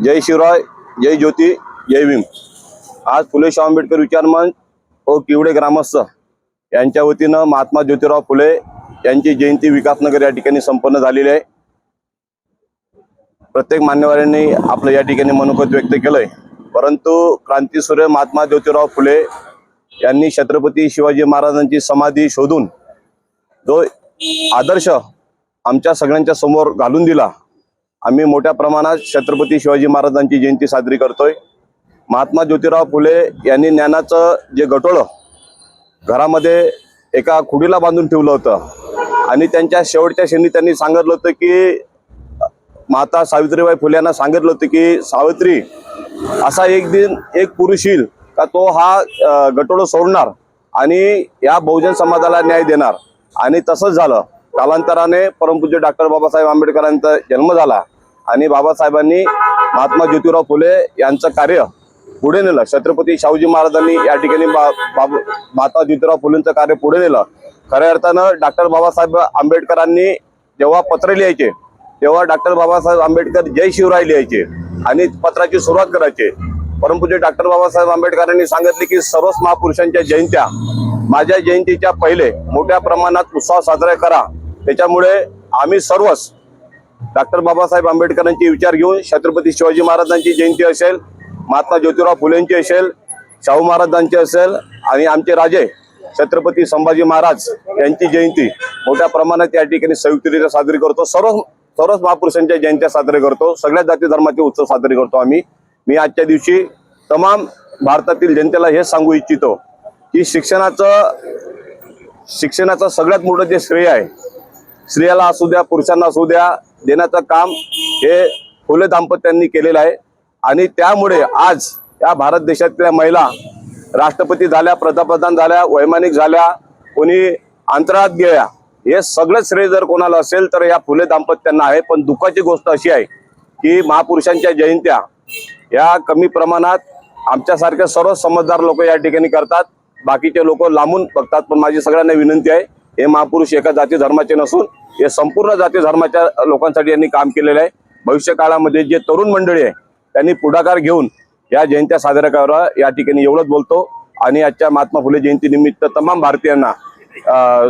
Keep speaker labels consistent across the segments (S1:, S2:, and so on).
S1: जय शिवराय जय ज्योती जय भीम. आज फुले शाह आंबेडकर विचार मंच व किवडे ग्रामस्थ यांच्या वतीनं महात्मा ज्योतिराव फुले यांची जयंती विकासनगर या ठिकाणी संपन्न झालेली आहे. प्रत्येक मान्यवरांनी आपलं या ठिकाणी मनोगत व्यक्त केलंय. परंतु क्रांतीसूर्य महात्मा ज्योतिराव फुले यांनी छत्रपती शिवाजी महाराजांची समाधी शोधून जो आदर्श आमच्या सगळ्यांच्या समोर घालून दिला आम्ही मोठ्या प्रमाणात छत्रपती शिवाजी महाराजांची जयंती साजरी करतोय. महात्मा ज्योतिराव फुले यांनी ज्ञानाचं जे गटोळं घरामध्ये एका खुडीला बांधून ठेवलं होतं आणि त्यांच्या शेवटच्या क्षणी त्यांनी सांगितलं होतं की माता सावित्रीबाई फुले यांना सांगितलं होतं की सावित्री असा एक दिन एक पुरुष येईल का तो हा गटोळं सोडणार आणि या बहुजन समाजाला न्याय देणार. आणि तसंच झालं. कालांतराने परमपूज्य डॉक्टर बाबासाहेब आंबेडकरांचा जन्म झाला. आणि बाबासाहेबांनी महात्मा ज्योतिराव फुले यांचं कार्य पुढे नेलं. छत्रपती शाहूजी महाराजांनी या ठिकाणी बा- बाब- ज्योतिराव फुलेंचं कार्य पुढे नेलं. खऱ्या अर्थानं डॉक्टर बाबासाहेब आंबेडकरांनी जेव्हा पत्र लिहायचे तेव्हा डॉक्टर बाबासाहेब आंबेडकर जय शिवराय लिहायचे आणि पत्राची सुरुवात करायचे. परंतु जे डॉक्टर बाबासाहेब आंबेडकरांनी सांगितले की सर्वच महापुरुषांच्या जयंत्या माझ्या जयंतीच्या पहिले मोठ्या प्रमाणात उत्साह साजरा करा. त्याच्यामुळे आम्ही सर्वच डॉक्टर बाबासाहेब आंबेडकरांचे विचार घेऊन छत्रपती शिवाजी महाराजांची जयंती असेल महात्मा ज्योतिराव फुलेंची असेल शाहू महाराजांची असेल आणि आमचे राजे छत्रपती संभाजी महाराज यांची जयंती मोठ्या प्रमाणात या ठिकाणी संयुक्तरित्या साजरी करतो. सर्व सर्वच महापुरुषांच्या जयंत्या साजरे करतो. सगळ्या जाती धर्माचे उत्सव साजरे करतो आम्ही. मी आजच्या दिवशी तमाम भारतातील जनतेला हे सांगू इच्छितो की शिक्षणाचं शिक्षणाचं सगळ्यात मोठं जे श्रेय आहे स्त्रियाला असू द्या पुरुषांना असू द्या देण्याचं काम हे फुले दाम्पत्यांनी केलेलं आहे. आणि त्यामुळे आज या भारत देशातल्या महिला राष्ट्रपती झाल्या पंतप्रधान झाल्या वैमानिक झाल्या कोणी अंतराळात गेल्या हे सगळं श्रेय जर कोणाला असेल तर या फुले दाम्पत्यांना आहे. पण दुःखाची गोष्ट अशी आहे की महापुरुषांच्या जयंत्या या कमी प्रमाणात आमच्यासारख्या सर्व समजदार लोक या ठिकाणी करतात. बाकीचे लोक लांबून बघतात. पण माझी सगळ्यांना विनंती आहे हे महापुरुष एका जाती धर्माचे नसून हे संपूर्ण जाती धर्माच्या लोकांसाठी यांनी काम केलेलं आहे. भविष्य काळामध्ये जे तरुण मंडळी आहे त्यांनी पुढाकार घेऊन या जयंत्या साजऱ्या कराव्या या ठिकाणी एवढंच बोलतो. आणि आजच्या महात्मा फुले जयंती निमित्त तमाम भारतीयांना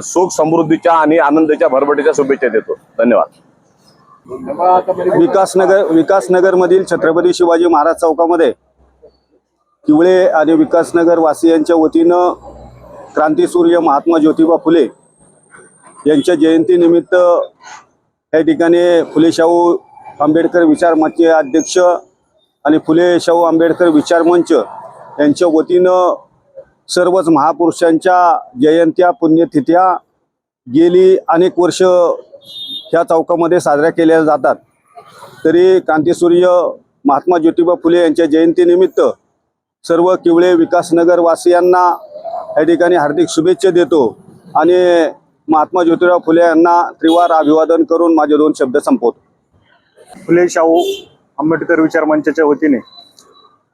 S1: सुख समृद्धीच्या आणि आनंदाच्या भरभटीच्या शुभेच्छा देतो. धन्यवाद.
S2: विकासनगर विकासनगरमधील छत्रपती शिवाजी महाराज चौकामध्ये किवळे आणि विकासनगर वासियांच्या वतीनं क्रांतीसूर्य महात्मा ज्योतिबा फुले यांच्या जयंतीनिमित्त या ठिकाणी फुले शाहू आंबेडकर विचार मंचचे अध्यक्ष आणि फुले शाहू आंबेडकर विचार मंच यांच्या वतीनं सर्वच महापुरुषांच्या जयंत्या पुण्यतिथ्या गेली अनेक वर्ष ह्या चौकामध्ये साजऱ्या केल्या जातात. तरी क्रांतीसूर्य महात्मा ज्योतिबा फुले यांच्या जयंतीनिमित्त सर्व किवळे विकासनगरवासियांना या ठिकाणी हार्दिक शुभेच्छा देतो आणि महात्मा ज्योतिराव फुले यांना त्रिवार अभिवादन करून माझे दोन शब्द संपवतो.
S3: फुले शाहू आंबेडकर विचार मंचाच्या वतीने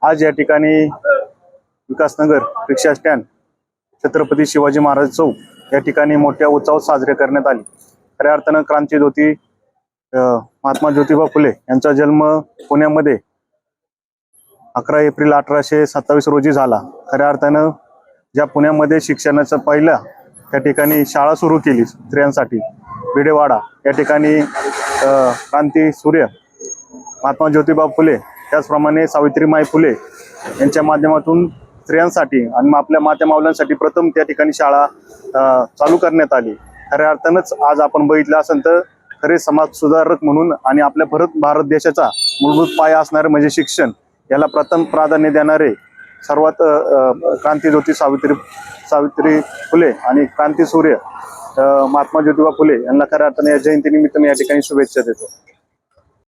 S3: आज या ठिकाणी विकासनगर रिक्षा स्टँड छत्रपती शिवाजी महाराज चौक या ठिकाणी मोठ्या उत्सवात साजरे करण्यात आले. खऱ्या अर्थानं क्रांती ज्योती महात्मा ज्योतिबा फुले यांचा जन्म पुण्यामध्ये अकरा एप्रिल अठराशे सत्तावीस रोजी झाला. खऱ्या अर्थानं ज्या पुण्यामध्ये शिक्षणाचा पहिला त्या ठिकाणी शाळा सुरू केली स्त्रियांसाठी. भिडेवाडा या ठिकाणी क्रांती सूर्य महात्मा ज्योतिबा फुले त्याचप्रमाणे सावित्रीमाई फुले यांच्या माध्यमातून स्त्रियांसाठी आणि आपल्या मात्या मावल्यांसाठी प्रथम त्या ठिकाणी शाळा चालू करण्यात आली. खऱ्या अर्थानंच आज आपण बघितलं असेल तर खरे समाज सुधारक म्हणून आणि आपल्या परत भारत देशाचा मूलभूत पाया असणारे म्हणजे शिक्षण याला प्रथम प्राधान्य देणारे सर्वात क्रांतीज्योती सावित्री सावित्री फुले आणि क्रांती सूर्य महात्मा ज्योतिबा फुले यांना खऱ्या अर्थाने या जयंतीनिमित्त मी या ठिकाणी शुभेच्छा देतो.